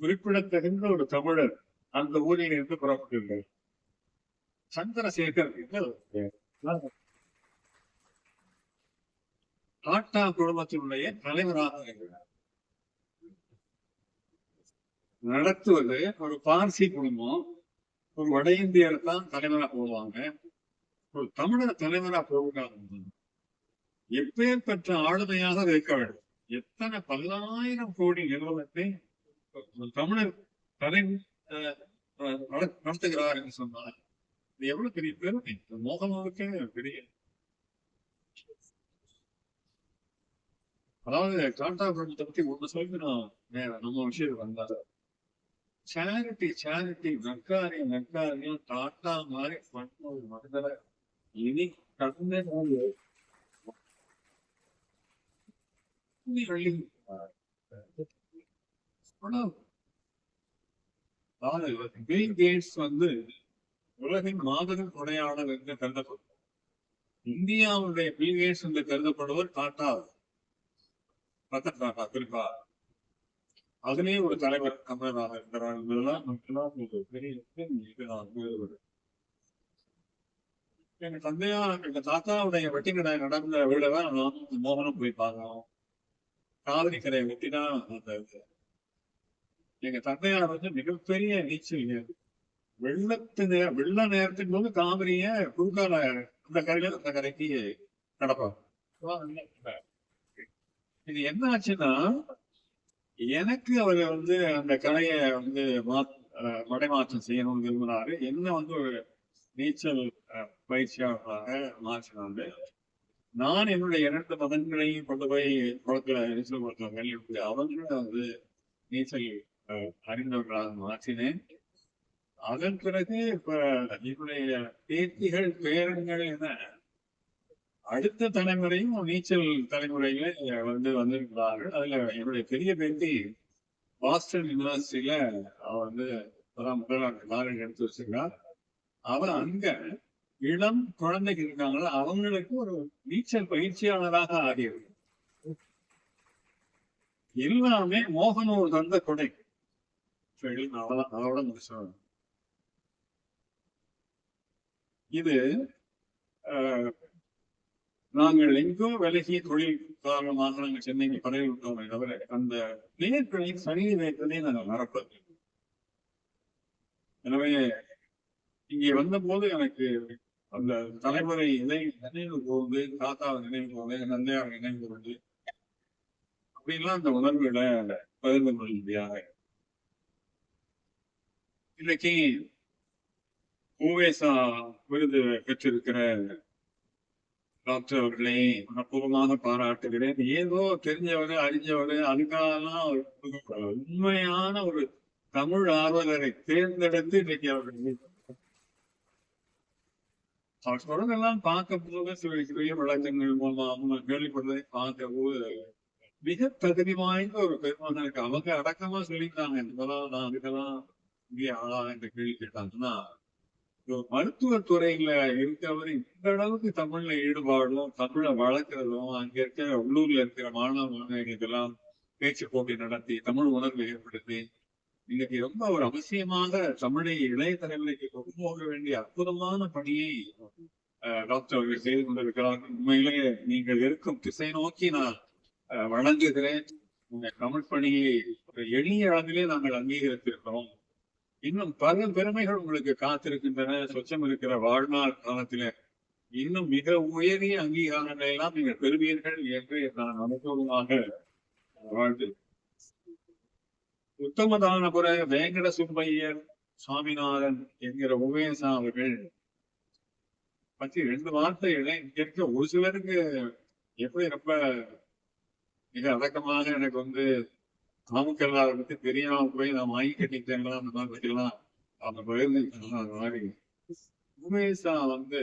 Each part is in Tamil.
குறிப்பிடத்தகுந்த ஒரு தமிழர் அந்த ஊரில் இருந்து புறப்பட்டிருந்தார். சந்திரசேகர் என்று டாட்டா குடும்பத்தினுடைய தலைவராக இருக்கிறார் நடத்துவது ஒரு பார்சி குடும்பம் ஒரு வட இந்தியர் தான் தலைவராக போடுவாங்க ஒரு தமிழர் தலைவராக போடுறாங்க எப்பேற்பட்ட ஆளுமையாக இருக்க வேண்டும். எத்தனை பல்லாயிரம் கோடி நிறுவனத்தை தமிழர் தலை நடத்துகிறார் என்று சொன்னார் இது எவ்வளவு பெரிய பெருமை? இந்த மோகனாவுக்கே பெரிய. அதாவது டாடா குடும்பத்தை பத்தி ஒண்ணு சொல்லி நான் நம்ம விஷயம் வந்தாரு. சேரிட்டி சேரிட்டி நற்காரி நற்காரியம் டாட்டா மாதிரி பண்ண ஒரு மனிதரை இனி கடந்த நாள் அதாவது பில் கேட்ஸ் வந்து உலகின் மாபெரும் கொடையாளர் என்று கருதப்படும். இந்தியாவுடைய பில் கேட்ஸ் என்று கருதப்படுவர் டாட்டா. ரத்தன் டாட்டா குறிப்பா. அதுலேயே ஒரு தலைவர் தமிழராக இருக்கிறார் என்பதெல்லாம் நமக்கெல்லாம் ஒரு பெரிய இது எங்க தந்தையா எங்க தாத்தாவுடைய வெட்டி கடை நடந்த வீட தான் நானும் மோகனும் போய் பார்க்கணும். காவிரி கரையை வெட்டி தான் அந்த எங்க தந்தையார் வந்து மிகப்பெரிய நீச்சல் வெள்ளத்து நே வெள்ள நேரத்துக்கு போது காவிரிய குறுக்கால அந்த கரையில அந்த கரைக்கு நடப்பாங்க இது என்ன ஆச்சுன்னா எனக்கு அவர் வந்து அந்த கலையை வந்து மடைமாற்றம் செய்யணும்னு விரும்பினாரு. என்ன வந்து ஒரு நீச்சல் அஹ், பயிற்சியாளராக மாற்றினாரு. நான் என்னுடைய இரண்டு மகன்களையும் கொண்டு போய் குளத்துல நீச்சல் குளத்துல வெளியிட்டு அவங்களும் வந்து நீச்சல் அறிந்தவர்களாக மாற்றினேன். அதன் பிறகு இப்ப என்னுடைய பேத்திகள் பேரன்கள் என அடுத்த தலைமுறையும் நீச்சல் தலைமுறையில வந்து வந்திருக்கிறார்கள். அதுல என்னுடைய பெரிய பேத்தி பாஸ்டன் யூனிவர்சிட்டியில அவ வந்து இப்பதான் எடுத்து வச்சிருக்கா. அவ அங்க இளம் குழந்தைகள் இருக்காங்களா அவங்களுக்கு ஒரு நீச்சல் பயிற்சியாளராக ஆகியிருக்கு எல்லாமே மோகனூர் தந்த கொடை. சரி, நான் அதோட முடிச்சேன் இது அஹ், நாங்கள் எங்கோ விலகி தொழில் காரணமாக நாங்கள் சென்னைக்கு பரவி விட்டோமே தவிர அந்த நேர்களை சனி நேர்களை நாங்கள் மறப்பது. எனவே இங்கே வந்தபோது எனக்கு அந்த தலைமுறை இதை நினைவு கூர்ந்து தாத்தா நினைவு கூர்ந்து நந்தையார் நினைவு கூர்ந்து அப்படின்லாம் அந்த உணர்வுகளை பகிர்ந்து கொள்ளும்படியாக இன்னைக்கு ஓவேசா விருது பெற்றிருக்கிற டாக்டர் அவர்களை மனப்பூர்வமாக பாராட்டுகிறேன். ஏதோ தெரிஞ்சவர் அறிஞ்சவர் அதுக்காகலாம் உண்மையான ஒரு தமிழ் ஆர்வலரை தேர்ந்தெடுத்து இன்னைக்கு அவர்கள் அவர் சொல்றதெல்லாம் பார்க்க போது சில சிறிய விளக்கங்கள் மூலமாக கேள்விப்படுறதை பார்க்க போது மிக தகுதி வாய்ந்த ஒரு பெருமகனுக்கு அவங்க அடக்கமா சொல்லிட்டாங்க இதெல்லாம் நான் இதெல்லாம் இங்கே ஆளா என்று கேள்வி கேட்டாங்கன்னா மருத்துவ துறையில இருக்கிறவர் இந்த அளவுக்கு தமிழ்ல ஈடுபாடும் தமிழை வளர்க்கிறதும் அங்க இருக்கிற உள்ளூர்ல இருக்கிற மாணவ மாணவிகளுக்கெல்லாம் பேச்சு போட்டி நடத்தி தமிழ் உணர்வு ஏற்படுத்தி இன்னைக்கு ரொம்ப ஒரு அவசியமாக தமிழை இளைய தலைமுறைக்கு கொண்டு போக வேண்டிய அற்புதமான பணியை அஹ், டாக்டர் அவர்கள் செய்து கொண்டிருக்கிறார் உண்மையிலேயே நீங்கள் இருக்கும் திசை நோக்கி நான் அஹ், வணங்குகிறேன் உங்க தமிழ் பணியை ஒரு எளிய அளவிலே நாங்கள் அங்கீகரித்திருக்கிறோம். இன்னும் பல பெருமைகள் உங்களுக்கு காத்திருக்கின்றன சொச்சம் இருக்கிற வாழ்நாள் காலத்தில. இன்னும் மிக உயரிய அங்கீகாரங்களை எல்லாம் நீங்கள் பெறுவீர்கள் என்று நான் அனுபவமாக வாழ்த்து உத்தமதானபுர வேங்கட சுப்பையர் சுவாமிநாதன் என்கிற உமேசா அவர்கள் பத்தி ரெண்டு வார்த்தைகளை இங்க இருக்க ஒரு சிலருக்கு எப்படி ரொம்ப மிக அடக்கமாக எனக்கு வந்து நாமக்கல்லாரை பத்தி தெரியாம போய் நான் வாங்கி கட்டிக்கிட்டேங்களா அந்த மாதிரி பத்திலாம் அவங்க பகிர்ந்து அந்த மாதிரி உமேசா வந்து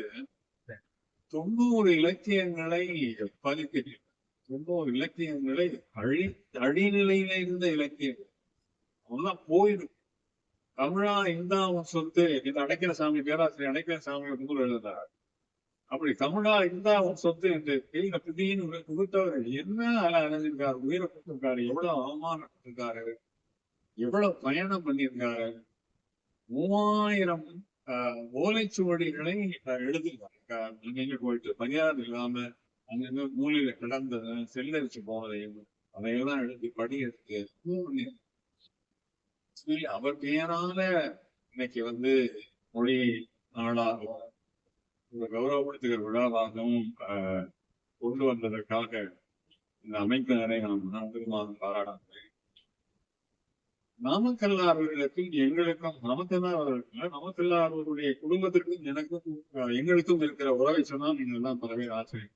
தொண்ணூறு இலக்கியங்களை பதிக்க தொண்ணூறு இலக்கியங்களை அழி அழிநிலையில இருந்த இலக்கியங்கள் அவெல்லாம் போயிடும். தமிழா இந்தாவும் சொத்து இந்த அடைக்கிற சாமி பேராசிரியர் அடைக்கிற சாமி நூல் எழுதினார் அப்படி தமிழா இந்தாவும் சொத்து என்று கையில புதியின்னு புகுத்தவர் என்ன அடைஞ்சிருக்காரு உயிரை கொடுத்திருக்காரு. எவ்வளவு அவமானப்பட்டிருக்காரு. எவ்வளவு பயணம் பண்ணியிருக்காரு. மூவாயிரம் ஆஹ், ஓலைச்சுவடிகளை எழுதியிருக்காரு அங்கங்க போயிட்டு? மரியாதை இல்லாம அங்கங்க மூலையில கிடந்தது செல்லரிச்சு போனதையும் அதையெல்லாம் எழுதி படிக்கிறதுக்கு சரி, அவர் பெயரால இன்னைக்கு வந்து மொழி நாளாகவும் இந்த கௌரவப்படுத்துகிற விழாவாகவும் ஆஹ், கொண்டு வந்ததற்காக இந்த அமைப்பினரை நாம் மனப்பெருமாக பாராடுகிறேன் நாமக்கல்லார்களுக்கும் எங்களுக்கும் நாமக்கல்லார் அவர்களுக்கு நாமக்கல்லார் குடும்பத்திற்கும் எனக்கும் எங்களுக்கும் இருக்கிற உறவை சொன்னால் நீங்கள் எல்லாம் பல பேர் ஆச்சரியம்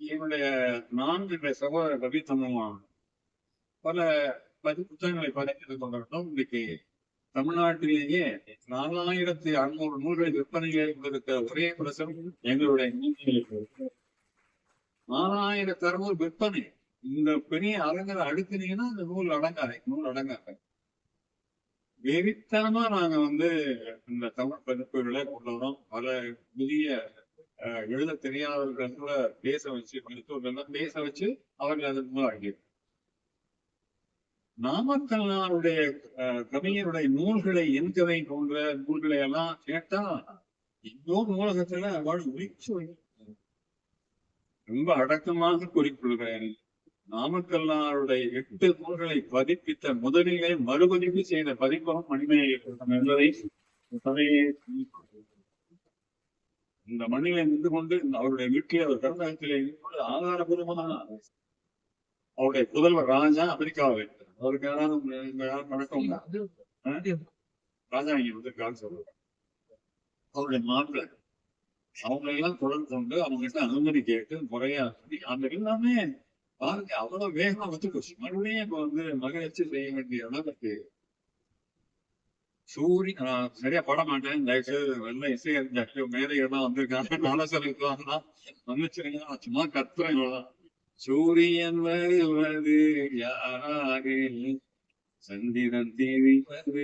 என்னுடைய நான்கு சகோதர ரவி தமிழ் பல பதி புத்தகங்களை பதிவு கொண்டிருந்தோம் இன்னைக்கு தமிழ்நாட்டிலேயே நாலாயிரத்தி அறுநூறு நூல்கள் விற்பனைகள் இருக்கிற ஒரே பிரசம் எங்களுடைய நாலாயிரத்தி அறுநூறு விற்பனை. இந்த பெரிய அரங்கரை அடுக்குனீங்கன்னா இந்த நூல் அடங்காது நூல் அடங்காது. வெறித்தனமா நாங்க வந்து இந்த தமிழ் பதிப்புகளை கொண்டு வரோம். பல புதிய அஹ், எழுத தெரியாதவர்கள் கூட பேச வச்சு மருத்துவர்கள் பேச வச்சு அவர்கள் அதன் மூலம் அங்கீகரித்தார். நாமக்கல்லாருடைய அஹ், கவிஞருடைய நூல்களை என்கதை போன்ற நூல்களை எல்லாம் கேட்டா இன்னொரு நூலகத்துல அவள் உயிர்ச்சி ரொம்ப அடக்கமாக குறிப்பிடுகிறேன். நாமக்கல்லாருடைய எட்டு நூல்களை பதிப்பித்த முதலிலே மறுபதிப்பு செய்த பதிப்பகம் மணிமேகலை என்பதை இந்த மண்ணில நின்று கொண்டு அவருடைய வீட்டிலே அவர் பிறந்த இடத்திலே நின்று கொண்டு ஆதாரபூர்வமான அவருடைய புதல்வர் ராஜா அமெரிக்காவில் அவருக்கு யாராவது உண்டா? ஆ? ராஜா இங்க வந்திருக்கான்னு சொல்றாரு. அவருடைய மாப்பிள்ளை. அவங்க எல்லாம் தொடர்பு கொண்டு அவங்க கிட்ட அனுமதி கேட்டு முறையா அந்த எல்லாமே பாருங்க அவ்வளவு வேகமா வந்து போச்சு. மறுபடியும் இப்ப வந்து மகிழ்ச்சி செய்ய வேண்டிய அளவுக்கு சூரி நான் சரியா பாட மாட்டேன். தயவுசெய்து வெள்ள இசை அறிஞர் மேதைகள்லாம் வந்திருக்காங்க நாளசலுக்கு மன்னிச்சிருங்க. நான் சும்மா கத்துறேன் இவ்வளவுதான். சூரியன் வருவது யாரே? சந்திரன் தெரிவது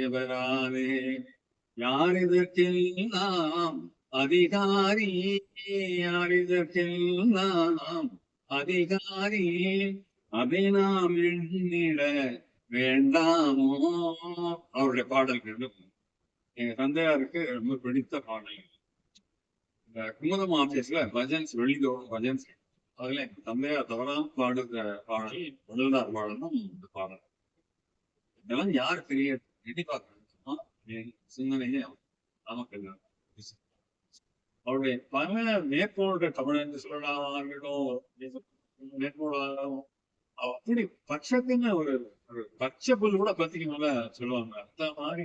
எவராலே யார் இதற்கெல்லாம் அதிகாரி? யார் இதற்கெல்லாம் அதிகாரி? அதை நாம் எண்ணிட வேண்டாமோ? அவருடைய பாடல்கள் எங்க தந்தையாருக்கு ரொம்ப பிடித்த பாடல். இந்த குமுதம் ஆபீஸ்ல பஜன்ஸ் வெளிதோறும் பஜன்ஸ். அதுல எங்க தந்தையார் தவறாம பாடுகிற பாடல் வள்ளலார் பாடல் தான் இந்த பாடல். இதெல்லாம் யார் பெரிய எண்ணி பார்க்கணும் சிந்தனையே நமக்கு அவருடைய பல மேற்கோள்கள் தமிழ் என்று சொல்லலாம் மேற்கோளாகும் அப்படி பட்சத்துன்னு ஒரு ஒரு பச்சை புல் கூட பத்திரிக்கை சொல்லுவாங்க. அந்த மாதிரி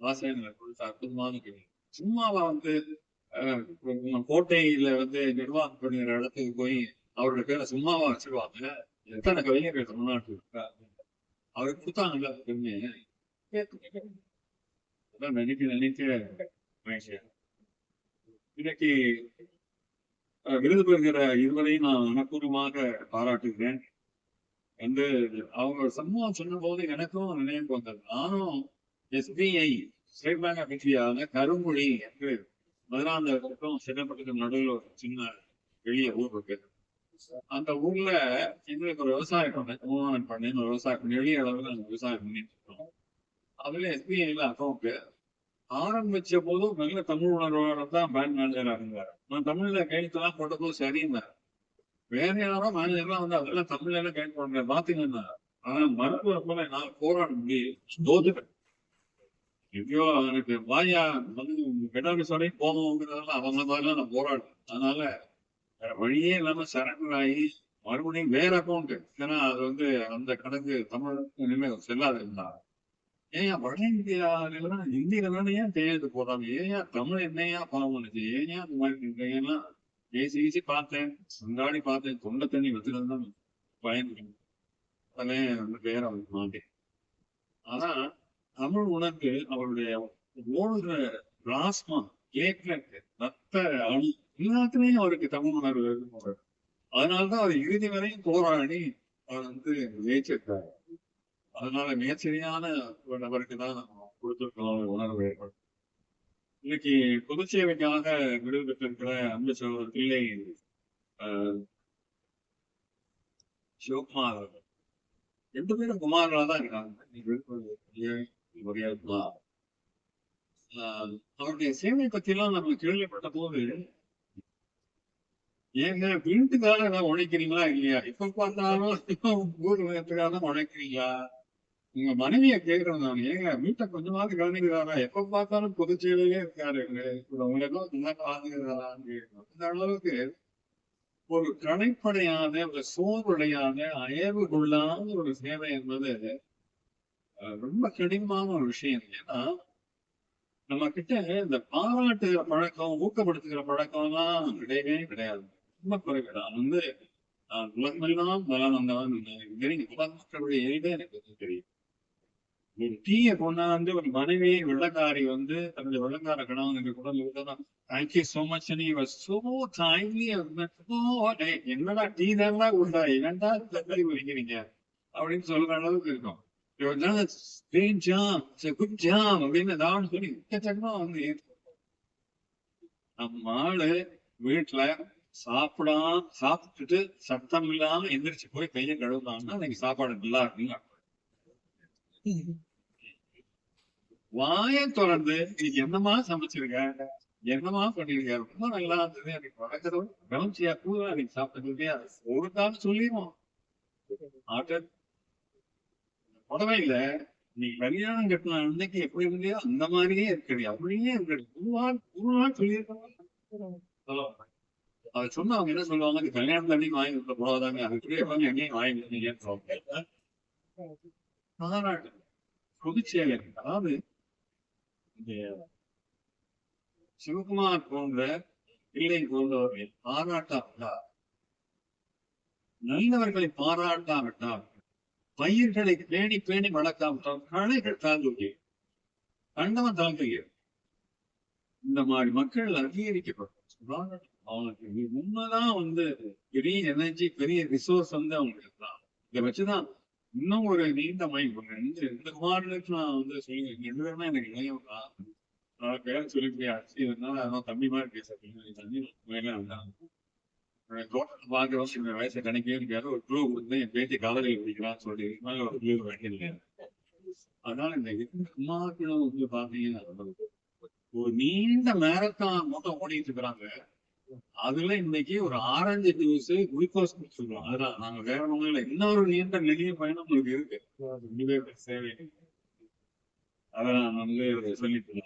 வாசகங்களை கொடுத்த அற்புதமான கேள்வி. சும்மாவா வந்து கோட்டையில வந்து நிர்வாகம் பண்ணுகிற இடத்துக்கு போய் அவருடைய பேரை சும்மாவா வச்சிருவாங்க. எத்தனை கவிஞர்கள் தமிழ்நாட்டில் இருக்கா அவருக்கு கொடுத்தாங்கல்ல பெருமையை அதான் நினைக்க நினைக்க மகிழ்ச்சியா இன்னைக்கு விருது பெறுகிற இருவரையும் நான் மனப்பூர்வமாக பாராட்டுகிறேன். வந்து அவங்க ஒரு சொன்ன போது எனக்கும் நினைவு வந்தது. நானும் எஸ்பிஐ ஸ்டேட் பேங்க் ஆஃப் இந்தியாவில் கருமொழி என்று மதுராந்தகத்துக்கும் செங்கல்பட்டுக்கும் நடுவில் ஒரு சின்ன எளிய ஊர் இருக்கு. அந்த ஊர்ல எங்களுக்கு ஒரு விவசாய பண்ணை மூவான் பண்ணைன்னு ஒரு விவசாயம் பண்ணி எளிய அளவில் நாங்கள் விவசாயம் பண்ணிட்டு இருக்கோம். அதுல எஸ்பிஐல அக்கௌண்ட் ஆரம்பிச்ச போதும் நல்ல தமிழ் உணர்வோட தான் பேங்க் மேனேஜரா இருந்தார். நான் தமிழ்ல கையெழுத்துலாம் போட்டதும் சரின்னார். வேற யாரோ மேனேஜர்லாம் வந்து அதெல்லாம் தமிழ்ல எல்லாம் கைது பாத்தீங்கன்னா ஆனா மருத்துவ போல நான் போராட முடியும் தோத்துட்டேன். எப்படியோ எனக்கு வாயா வந்து பெட்டாபிஸ் வரையும் போகணுங்கிறதெல்லாம் அவங்க மாதிரிலாம் நான் போராடுறேன். அதனால வேற வழியே இல்லாம சரண்டர் ஆகி மறுபடியும் வேற அக்கௌண்ட் ஏன்னா அது வந்து அந்த கணக்கு தமிழ் இனிமே செல்லாது. இருந்தா ஏன் வட இந்தியாவிலாம் இந்தியில தானே ஏன் தேர்ந்து போறாங்க? ஏன் தமிழ் என்னையா பாவம் பண்ணுச்சு? ஏன் அந்த மாதிரி இருக்கீங்கன்னா ஏசி ஏசி பார்த்தேன். சங்காடி பார்த்தேன். தொண்டை தண்ணி வச்சுருந்தான் பயன் அதே வந்து பேர் மாட்டேன் ஆனா தமிழ் உணர்வு அவருடைய ஓடுற பிளாஸ்மா பிளேட்லெட் ரத்த அணு எல்லாத்துலயும் அவருக்கு தமிழ் உணர்வு இருக்கு. அதனாலதான் அவர் இறுதி வரையும் போராடி அவர் வந்து ஜெயிச்சிருக்காரு அதனால மிகச்சரியான ஒரு நபருக்கு தான் கொடுத்துருக்கோம் உணர்வு ஏற்படும். இன்னைக்கு பொது சேவைக்காக விருது பெற்றிருக்கிற அன்பு சகோதரர் பிள்ளை ஆஹ், சிவகுமார் ரெண்டு பேரும் குமாரா தான் இருக்காங்க அவருடைய சேவை பத்தி நம்ம கேள்விப்பட்ட போது ஏங்க வீட்டுக்காக நான் உழைக்கிறீங்களா இல்லையா? இப்ப பார்த்தாலும் ஊர் உலகத்துக்காக உழைக்கிறீங்களா? உங்க மனைவிய கேக்குறேன் நான். ஏங்க வீட்டை கொஞ்சமாவது கவனிக்கிறாரா? எப்ப பார்த்தாலும் பொது சேவையிலே இருக்காரு. உங்களுக்கும் நல்லா பாதுகிறாரான்னு அந்த அளவுக்கு ஒரு கணைப்படையான ஒரு சோர்வடையான அயர்வு கொள்ளாத ஒரு சேவை என்பது ரொம்ப கடினமான ஒரு விஷயம். ஏன்னா நம்ம கிட்ட இந்த பாராட்டுகிற பழக்கம் ஊக்கப்படுத்துகிற பழக்கம் எல்லாம் கிடையவே கிடையாது. ரொம்ப குறைவு. நான் வந்து நான் உலகமெல்லாம் பலம் வந்தவன் உலகத்தோடைய எளிதே எனக்கு தெரியும். ஒரு டீயை கொண்டாந்து ஒரு மனைவி வெள்ளக்காரி வந்து தன்னுடைய வெள்ளக்கார கணவனுக்கு கூட தான் தேங்க்யூ சோ மச் நீ சோ கைண்ட்லி என்னடா டீ தான் உண்டா என்னடா தக்காளி வலிக்கிறீங்க அப்படின்னு சொல்ற அளவுக்கு இருக்கும். கிரேட் ஜாம் குட் ஜாம் அப்படின்னு ஏதாவது சொல்லி எக்கச்சக்கமா வந்து நம்ம ஆளு வீட்டுல சாப்பிடாம சாப்பிட்டுட்டு சத்தம் இல்லாம எந்திரிச்சு போய் கையை கழுவுனான்னா இன்னைக்கு சாப்பாடு நல்லா இருக்குங்க வாயை தொடர்ந்து நீ என்னமா சமைச்சிருக்க? என்னமா பண்ணிருக்க? ரொம்ப நல்லா இருந்தது. எனக்கு வழக்கத்தோட கவனிச்சியா கூட அன்னைக்கு சாப்பிட்டது ஒரு கால் சொல்லிடுவோம். ஆட்ட புடவையில நீ கல்யாணம் கட்டின அன்னைக்கு எப்படி இருந்தியோ அந்த மாதிரியே இருக்கிறது அப்படியே இருக்கு ஒரு நாள் சொல்லியிருக்கோம் அதை சொன்னா அவங்க என்ன சொல்லுவாங்க? இந்த கல்யாணத்துல அன்னைக்கு வாங்கி கொடுத்த போதாங்க அது இப்படியே வாங்கி எங்கேயும் வாங்கி கொடுத்தீங்கன்னு சொல்லுவாங்க. பாராட்டு புதுச்சேரி அதாவது இந்த சிவகுமார் போன்ற பிள்ளை போன்றவர்கள் பாராட்டாவிட்டார் நல்லவர்களை பாராட்டாவிட்டார் பயிர்களை பேணி பேணி வளர்க்காவிட்டால் களைகள் தாழ்ந்துள்ளே கண்டவன் தாழ்ந்துள்ளே இந்த மாதிரி மக்கள் அங்கீகரிக்கப்படும். அவனுக்கு உண்மைதான் வந்து பெரிய எனர்ஜி பெரிய ரிசோர்ஸ் வந்து அவங்களுக்கு தான் இதை வச்சுதான் இன்னும் ஒரு நீண்ட மயம் இந்த இந்த குமாரனுக்கு நான் வந்து சொல்லி ரெண்டு எனக்கு இளையம் தான் நான் பேர சொல்லி அரிசி இருந்தாலும் அதான் தம்பி மாதிரி பேச தண்ணி மேலே டோட்டல் தோட்டத்தை பார்க்கிறோம் இந்த வயசை கணக்கே இருக்காரு ஒரு க்ளூ கொடுத்து என் பேத்தி கலரில் பிடிக்கிறான்னு சொல்லி ஒரு க்ளூ வேண்டியது அதனால இந்த குமாரனும் வந்து பாத்தீங்கன்னா ஒரு நீண்ட மேரத்தான் மூட்டம் ஓடிட்டு இருக்கிறாங்க அதுல இன்னைக்கு ஒரு ஆரஞ்சு ஜூஸ் குளுக்கோஸ் குடிச்சிருக்கோம் அதுதான். நாங்க வேற ஒண்ணும் இல்லை. இன்னொரு நீண்ட நெளிய பயணம் உங்களுக்கு இருக்கு. சேவை அதை நான் வந்து சொல்லிட்டு